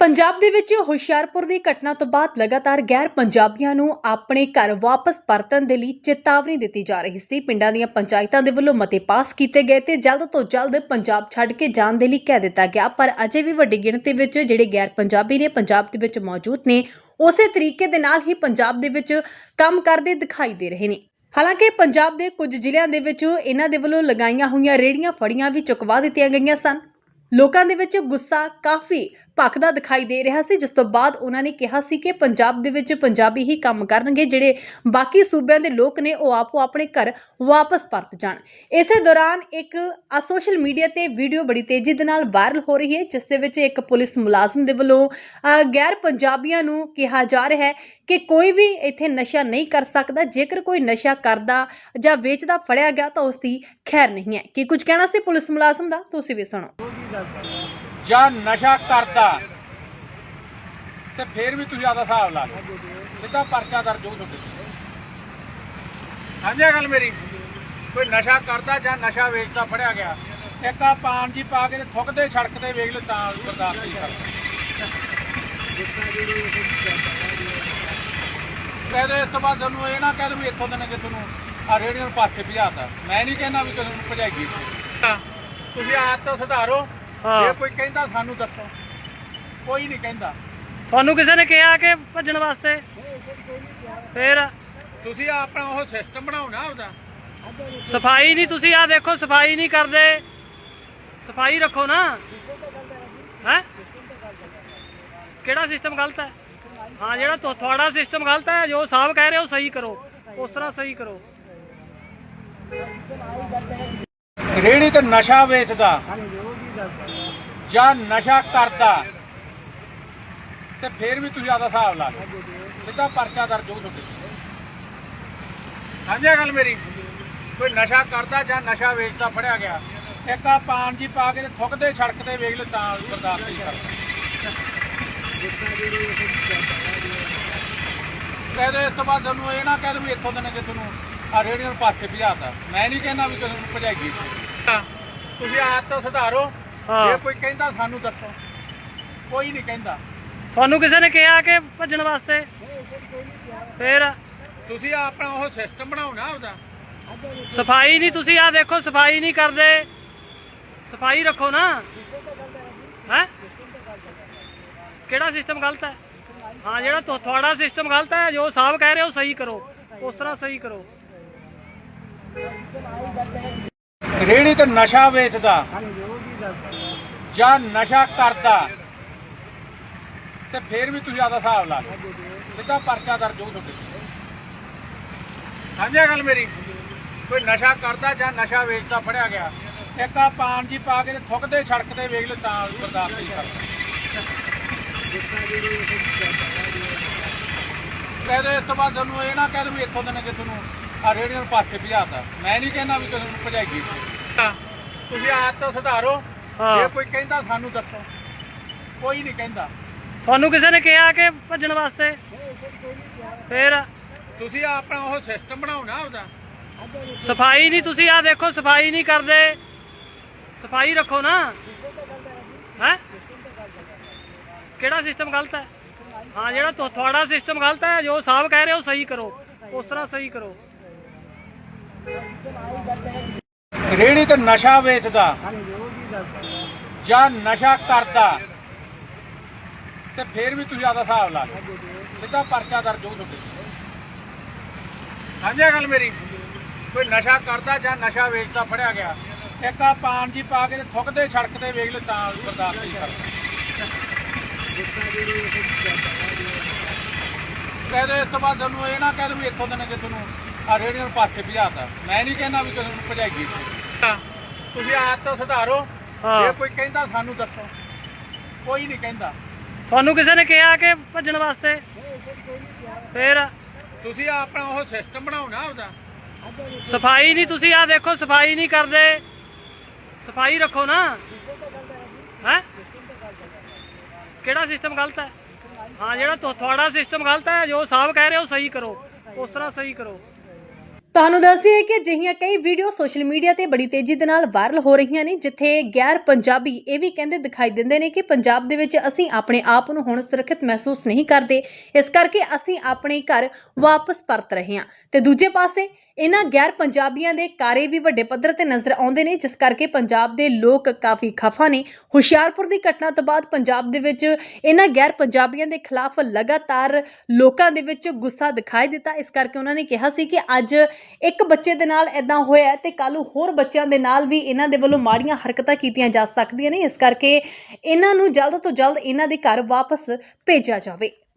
ਪੰਜਾਬ ਦੇ ਵਿੱਚ ਹੁਸ਼ਿਆਰਪੁਰ ਦੀ ਘਟਨਾ ਤੋਂ ਬਾਅਦ ਲਗਾਤਾਰ ਗੈਰ ਪੰਜਾਬੀਆਂ ਨੂੰ ਆਪਣੇ ਘਰ ਵਾਪਸ ਪਰਤਣ ਦੇ ਲਈ ਚੇਤਾਵਨੀ ਦਿੱਤੀ ਜਾ ਰਹੀ ਸੀ। ਪਿੰਡਾਂ ਦੀਆਂ ਪੰਚਾਇਤਾਂ ਦੇ ਵੱਲੋਂ ਮਤੇ ਪਾਸ ਕੀਤੇ ਗਏ ਤੇ ਜਲਦ ਤੋਂ ਜਲਦ ਪੰਜਾਬ ਛੱਡ ਕੇ ਜਾਣ ਦੇ ਲਈ ਕਹਿ ਦਿੱਤਾ ਗਿਆ, ਪਰ ਅਜੇ ਵੀ ਵੱਡੀ ਗਿਣਤੀ ਵਿੱਚ ਜਿਹੜੇ ਗੈਰ ਪੰਜਾਬੀ ਨੇ ਪੰਜਾਬ ਦੇ ਵਿੱਚ ਮੌਜੂਦ ਨੇ, ਉਸੇ ਤਰੀਕੇ ਦੇ ਨਾਲ ਹੀ ਪੰਜਾਬ ਦੇ ਵਿੱਚ ਕੰਮ ਕਰਦੇ ਦਿਖਾਈ ਦੇ ਰਹੇ ਨੇ। ਹਾਲਾਂਕਿ ਪੰਜਾਬ ਦੇ ਕੁਝ ਜ਼ਿਲ੍ਹਿਆਂ ਦੇ ਵਿੱਚ ਇਹਨਾਂ ਦੇ ਵੱਲੋਂ ਲਗਾਈਆਂ ਹੋਈਆਂ ਰੇੜੀਆਂ ਫੜੀਆਂ ਵੀ ਚੁਕਵਾ ਦਿੱਤੀਆਂ ਗਈਆਂ ਸਨ। ਲੋਕਾਂ ਦੇ ਵਿੱਚ ਗੁੱਸਾ ਕਾਫੀ ਭਖਦਾ ਦਿਖਾਈ ਦੇ ਰਿਹਾ ਸੀ, ਜਿਸ ਤੋਂ ਬਾਅਦ ਉਹਨਾਂ ਨੇ ਕਿਹਾ ਸੀ ਕਿ ਪੰਜਾਬ ਦੇ ਵਿੱਚ ਪੰਜਾਬੀ ਹੀ ਕੰਮ ਕਰਨਗੇ, ਜਿਹੜੇ ਬਾਕੀ ਸੂਬਿਆਂ ਦੇ ਲੋਕ ਨੇ, ਉਹ ਆਪੋ ਆਪਣੇ ਘਰ ਵਾਪਸ ਪਰਤ ਜਾਣ। ਇਸੇ ਦੌਰਾਨ ਇੱਕ ਸੋਸ਼ਲ ਮੀਡੀਆ ਤੇ ਵੀਡੀਓ ਬੜੀ ਤੇਜ਼ੀ ਦੇ ਨਾਲ ਵਾਇਰਲ ਹੋ ਰਹੀ ਹੈ, ਜਿਸ ਦੇ ਵਿੱਚ ਇੱਕ ਪੁਲਿਸ ਮੁਲਾਜ਼ਮ ਦੇ ਵੱਲੋਂ ਗੈਰ ਪੰਜਾਬੀਆਂ ਨੂੰ ਕਿਹਾ ਜਾ ਰਿਹਾ ਹੈ ਕਿ ਕੋਈ ਵੀ ਇੱਥੇ ਨਸ਼ਾ ਨਹੀਂ ਕਰ ਸਕਦਾ, ਜੇਕਰ ਕੋਈ ਨਸ਼ਾ ਕਰਦਾ ਜਾਂ ਵੇਚਦਾ, ਫੜਿਆ ਗਿਆ ਤਾਂ ਉਸ ਦੀ ਖੈਰ ਨਹੀਂ ਹੈ। ਕੀ ਕੁਝ ਕਹਿਣਾ ਸੀ ਪੁਲਿਸ ਮੁਲਾਜ਼ਮ ਦਾ? ਤੁਸੀਂ ਵੀ ਸੁਣੋ। ਜਾਂ ਨਸ਼ਾ ਕਰਦਾ, ਤੇ ਫੇਰ ਵੀ ਤੁਸੀਂ ਆਦਾ ਹਿਸਾਬ ਲਾ ਲਓ। ਸਿੱਧਾ ਪਰਚਾ ਦਰਜ ਹੋ ਤੁਹਾਡੇ ਹਾਂਜੀ ਗੱਲ ਮੇਰੀ। ਕੋਈ ਨਸ਼ਾ ਕਰਦਾ ਜਾਂ ਨਸ਼ਾ ਵੇਚਦਾ ਫੜਿਆ ਗਿਆ, ਇੱਕ ਆ ਪਾਨ ਜੀ ਪਾ ਕੇ ਥੁੱਕਦੇ ਸੜਕ ਤੇ ਵੇਖ ਲਓ ਤਾਂ ਬਰਦਾਸ਼ਤ ਨਹੀਂ ਕਰਦਾ। ਕਹਿੰਦੇ ਇਸ ਤੋਂ ਬਾਅਦ ਤੁਹਾਨੂੰ ਇਹ ਨਾ ਕਹਿ ਦੋ ਵੀ ਇੱਥੋਂ ਦੇ ਨੇ ਕਿ ਤੁਹਾਨੂੰ ਆ ਰੇਡੀਓ ਨੂੰ ਪਾਸੇ ਭਜਾਤਾ। ਮੈਂ ਨਹੀਂ ਕਹਿੰਦਾ ਵੀ ਤੁਹਾਨੂੰ ਭਜਾਈਏ। ਤੁਸੀਂ ਆਪ ਤੋਂ ਸੁਧਾਰੋ। ਹਾਂ। ਜੇ ਕੋਈ ਕਹਿੰਦਾ ਸਾਨੂੰ ਦੱਸੋ। ਕੋਈ ਨਹੀਂ ਕਹਿੰਦਾ। ਤੁਹਾਨੂੰ ਕਿਸੇ ਨੇ ਕਿਹਾ ਕਿ ਭੱਜਣ ਵਾਸਤੇ? ਫੇਰ ਤੁਸੀਂ ਆਪਣਾ ਉਹ ਸਿਸਟਮ ਬਣਾਓ ਨਾ ਉਹਦਾ। ਸਫ਼ਾਈ ਨਹੀਂ ਤੁਸੀਂ ਆ ਦੇਖੋ ਸਫ਼ਾਈ ਨਹੀਂ ਕਰਦੇ। ਸਫ਼ਾਈ ਰੱਖੋ ਨਾ। ਹੈ? ਕਿਹੜਾ ਸਿਸਟਮ ਗਲਤ ਹੈ? ਹਾਂ ਜਿਹੜਾ ਤੁ- ਤੁਹਾਡਾ ਸਿਸਟਮ ਗਲਤ ਹੈ ਜੋ ਸਾਹਿਬ ਕਹਿ ਰਹੇ ਹੋ ਸਹੀ ਕਰੋ। ਉਸ ਤਰ੍ਹਾਂ ਸਹੀ ਕਰੋ। ਰੇੜੀ ਤੇ ਨਸ਼ਾ ਵੇਚਦਾ। ਜਾਂ ਨਸ਼ਾ ਕਰਦਾ, ਤੇ ਫੇਰ ਵੀ ਤੁਸੀਂ ਆਦਾ ਹਿਸਾਬ ਲਾ ਲਓ। ਸਿੱਧਾ ਪਰਚਾ ਦਰਜ ਹੋ ਤੁਹਾਡੇ ਹਾਂਜੀ ਗੱਲ ਮੇਰੀ? ਕੋਈ ਨਸ਼ਾ ਕਰਦਾ ਜਾਂ ਨਸ਼ਾ ਵੇਚਦਾ ਫੜਿਆ ਗਿਆ, ਇੱਕ ਆ ਪਾਨ ਜੀ ਪਾ ਕੇ ਤੇ ਥੁੱਕਦੇ ਸੜਕ ਤੇ ਵੇਖ ਲਓ ਤਾਂ ਬਰਦਾਸ਼ਤ ਨਹੀਂ ਕਰਦਾ। ਕਹਿੰਦੇ ਇਸ ਤੋਂ ਬਾਅਦ ਤੁਹਾਨੂੰ ਇਹ ਨਾ ਕਹਿ ਵੀ ਇੱਥੋਂ ਦੇ ਨੇ ਕਿ ਤੁਹਾਨੂੰ ਆ ਰੇਡੀਓ ਨੂੰ ਪਾਸੇ ਭਜਾਤਾ ਮੈਂ ਨਹੀਂ ਕਹਿੰਦਾ ਵੀ ਕਿਸੇ ਨੂੰ ਭਜਾਈਏ। ਤੁਸੀਂ ਆਪ ਤੋਂ ਸੁਧਾਰੋ। ਹਾਂ। ਜੇ ਕੋਈ ਕਹਿੰਦਾ ਸਾਨੂੰ ਦੱਸੋ। ਕੋਈ ਨਹੀਂ ਕਹਿੰਦਾ। ਤੁਹਾਨੂੰ ਕਿਸੇ ਨੇ ਕਿਹਾ ਕਿ ਭੱਜਣ ਵਾਸਤੇ? ਫੇਰ? ਤੁਸੀਂ ਆਪਣਾ ਉਹ ਸਿਸਟਮ ਬਣਾਓ ਨਾ ਉਹਦਾ ਸਫ਼ਾਈ ਨਹੀਂ ਤੁਸੀਂ ਆ ਦੇਖੋ ਸਫ਼ਾਈ ਨਹੀਂ ਕਰਦੇ। ਸਫ਼ਾਈ ਰੱਖੋ ਨਾ। ਹੈ? ਕਿਹੜਾ ਸਿਸਟਮ ਗਲਤ ਹੈ? ਹਾਂ ਜਿਹੜਾ ਤੁ- ਤੁਹਾਡਾ ਸਿਸਟਮ ਗਲਤ ਹੈ ਜੋ ਸਾਹਿਬ ਕਹਿ ਰਹੇ ਹੋ ਸਹੀ ਕਰੋ। ਉਸ ਤਰ੍ਹਾਂ ਸਹੀ ਕਰੋ। ਰੇੜੀ ਤੇ ਨਸ਼ਾ ਵੇਚਦਾ ਜਾਂ ਨਸ਼ਾ ਕਰਦਾ ਤੇ ਫੇਰ ਵੀ ਤੁਸੀਂ ਆਦਾ ਹਿਸਾਬ ਲਾ ਲਓ। ਸਿੱਧਾ ਪਰਚਾ ਦਰਜ ਹੋ ਤੁਹਾਡੇ ਇਹ ਗੱਲ ਮੇਰੀ? ਕੋਈ ਨਸ਼ਾ ਕਰਦਾ ਜਾਂ ਨਸ਼ਾ ਵੇਚਦਾ ਫੜਿਆ ਗਿਆ। ਇੱਕ ਆ ਪਾਨ ਜੀ ਪਾ ਕੇ ਤੇ ਥੁੱਕਦੇ ਸੜਕ ਤੇ ਵੇਖ ਲਓ ਤਾਂ ਬਰਦਾਸ਼ਤ ਨਹੀਂ ਕਰਦਾ। ਕਹਿੰਦੇ ਇਸ ਤੋਂ ਬਾਅਦ ਤੁਹਾਨੂੰ ਇਹ ਨਾ ਕਹਿ ਦੋ ਵੀ ਇੱਥੋਂ ਦੇ ਨੇ ਕਿ ਤੁਹਾਨੂੰ ਆ ਰੇਡੀਓ ਨੂੰ ਪਾਸੇ ਭਜਾਤਾ। ਮੈਂ ਨਹੀਂ ਕਹਿੰਦਾ ਵੀ ਤੁਹਾਨੂੰ ਭਜਾਈਏ ਤੁਸੀਂ ਆਪ ਤੋਂ ਸੁਧਾਰੋ। ਹਾਂ। ਜੇ ਕੋਈ ਕਹਿੰਦਾ ਸਾਨੂੰ ਦੱਸੋ। ਕੋਈ ਨਹੀਂ ਕਹਿੰਦਾ। ਤੁਹਾਨੂੰ ਕਿਸੇ ਨੇ ਕਿਹਾ ਕਿ ਭੱਜਣ ਵਾਸਤੇ? ਫੇਰ? ਤੁਸੀਂ ਆਪਣਾ ਉਹ ਸਿਸਟਮ ਬਣਾਓ ਨਾ ਉਹਦਾ ਸਫ਼ਾਈ ਨਹੀਂ ਤੁਸੀਂ ਆ ਦੇਖੋ ਸਫ਼ਾਈ ਨਹੀਂ ਕਰਦੇ। ਸਫ਼ਾਈ ਰੱਖੋ ਨਾ। ਹੈ? ਕਿਹੜਾ ਸਿਸਟਮ ਗਲਤ ਹੈ? ਹਾਂ ਜਿਹੜਾ ਤੁ- ਤੁਹਾਡਾ ਸਿਸਟਮ ਗਲਤ ਹੈ ਜੋ ਸਾਹਿਬ ਕਹਿ ਰਹੇ ਹੋ ਸਹੀ ਕਰੋ। ਉਸ ਤਰ੍ਹਾਂ ਸਹੀ ਕਰੋ। ਰੇੜੀ ਤੇ ਨਸ਼ਾ ਵੇਚਦਾ ਜਾਂ ਨਸ਼ਾ ਕਰਦਾ ਤੇ ਫੇਰ ਵੀ ਤੁਸੀਂ ਆਦਾ ਹਿਸਾਬ ਲਾ ਲਓ। ਸਿੱਧਾ ਪਰਚਾ ਦਰਜ ਹੋ ਤੁਹਾਡੇ ਇਹ ਗੱਲ ਮੇਰੀ? ਕੋਈ ਨਸ਼ਾ ਕਰਦਾ ਜਾਂ ਨਸ਼ਾ ਵੇਚਦਾ ਫੜਿਆ ਗਿਆ। ਇੱਕ ਆ ਪਾਨ ਜੀ ਪਾ ਕੇ ਥੁੱਕਦੇ ਸੜਕ ਤੇ ਵੇਖ ਲਓ ਤਾਂ ਬਰਦਾਸ਼ਤ ਨਹੀਂ ਕਰਦਾ। ਕਹਿੰਦੇ ਇਸ ਤੋਂ ਬਾਅਦ ਤੁਹਾਨੂੰ ਇਹ ਨਾ ਕਹਿ ਵੀ ਇੱਥੋਂ ਦੇ ਨੇ ਕਿ ਤੁਹਾਨੂੰ ਆ ਰੇਡੀਓ ਨੂੰ ਪਾਸੇ ਭਜਾਤਾ। ਮੈਂ ਨਹੀਂ ਕਹਿੰਦਾ ਵੀ ਤੁਹਾਨੂੰ ਭਜਾਈਏ। ਤੁਸੀਂ ਆਪ ਤੋਂ ਸੁਧਾਰੋ। ਹਾਂ। ਜੇ ਕੋਈ ਕਹਿੰਦਾ ਸਾਨੂੰ ਦੱਸੋ। ਕੋਈ ਨਹੀਂ ਕਹਿੰਦਾ। ਤੁਹਾਨੂੰ ਕਿਸੇ ਨੇ ਕਿਹਾ ਕਿ ਭੱਜਣ ਵਾਸਤੇ? ਫੇਰ? ਤੁਸੀਂ ਆਪਣਾ ਉਹ ਸਿਸਟਮ ਬਣਾਓ ਨਾ ਉਹਦਾ ਸਫ਼ਾਈ ਨਹੀਂ ਤੁਸੀਂ ਆ ਦੇਖੋ ਸਫ਼ਾਈ ਨਹੀਂ ਕਰਦੇ। ਸਫ਼ਾਈ ਰੱਖੋ ਨਾ। ਹੈ? ਕਿਹੜਾ ਸਿਸਟਮ ਗਲਤ ਹੈ? ਹਾਂ ਜਿਹੜਾ ਤੁ- ਤੁਹਾਡਾ ਸਿਸਟਮ ਗਲਤ ਹੈ ਜੋ ਸਾਹਿਬ ਕਹਿ ਰਹੇ ਹੋ ਸਹੀ ਕਰੋ। ਉਸ ਤਰ੍ਹਾਂ ਸਹੀ ਕਰੋ। ਤੁਹਾਨੂੰ ਦੱਸਦੀਏ ਕਿ ਅਜਿਹੀਆਂ ਕਈ ਵੀਡੀਓ ਸੋਸ਼ਲ ਮੀਡੀਆ ਤੇ ਬੜੀ ਤੇਜ਼ੀ ਦੇ ਨਾਲ ਵਾਇਰਲ ਹੋ ਰਹੀਆਂ ਨੇ, ਜਿੱਥੇ ਗੈਰ ਪੰਜਾਬੀ ਇਹ ਵੀ ਕਹਿੰਦੇ ਦਿਖਾਈ ਦਿੰਦੇ ਨੇ ਕਿ ਪੰਜਾਬ ਦੇ ਵਿੱਚ ਅਸੀਂ ਆਪਣੇ ਆਪ ਨੂੰ ਹੁਣ ਸੁਰੱਖਿਅਤ ਮਹਿਸੂਸ ਨਹੀਂ ਕਰਦੇ। ਇਸ ਕਰਕੇ ਅਸੀਂ ਆਪਣੇ ਘਰ ਵਾਪਸ ਪਰਤ ਰਹੇ ਹਾਂ। ਤੇ ਦੂਜੇ ਪਾਸੇ ਇਹਨਾਂ ਗੈਰ ਪੰਜਾਬੀਆਂ ਦੇ ਕਾਰੇ ਵੀ ਵੱਡੇ ਪੱਧਰ ਤੇ ਨਜ਼ਰ ਆਉਂਦੇ ਨੇ, ਜਿਸ ਕਰਕੇ ਪੰਜਾਬ ਦੇ ਲੋਕ ਕਾਫੀ ਖਫਾ ਨੇ। ਹੁਸ਼ਿਆਰਪੁਰ ਦੀ ਘਟਨਾ ਤੋਂ ਬਾਅਦ ਪੰਜਾਬ ਦੇ ਵਿੱਚ ਇਹਨਾਂ ਗੈਰ ਪੰਜਾਬੀਆਂ ਦੇ ਖਿਲਾਫ ਲਗਾਤਾਰ ਲੋਕਾਂ ਦੇ ਵਿੱਚ ਗੁੱਸਾ ਦਿਖਾਈ ਦਿੱਤਾ। ਇਸ ਕਰਕੇ ਉਹਨਾਂ ਨੇ ਕਿਹਾ ਸੀ ਕਿ ਅੱਜ ਇੱਕ ਬੱਚੇ ਦੇ ਨਾਲ ਇਦਾਂ ਹੋਇਆ ਹੈ ਤੇ ਕੱਲ ਹੋਰ ਬੱਚਿਆਂ ਦੇ ਨਾਲ ਵੀ ਇਹਨਾਂ ਦੇ ਵੱਲੋਂ ਮਾੜੀਆਂ ਹਰਕਤਾਂ ਕੀਤੀਆਂ ਜਾ ਸਕਦੀਆਂ ਨੇ। ਇਸ ਕਰਕੇ ਇਹਨਾਂ ਨੂੰ ਜਲਦ ਤੋਂ ਜਲਦ ਇਹਨਾਂ ਦੇ ਘਰ ਵਾਪਸ ਭੇਜਿਆ ਜਾਵੇ।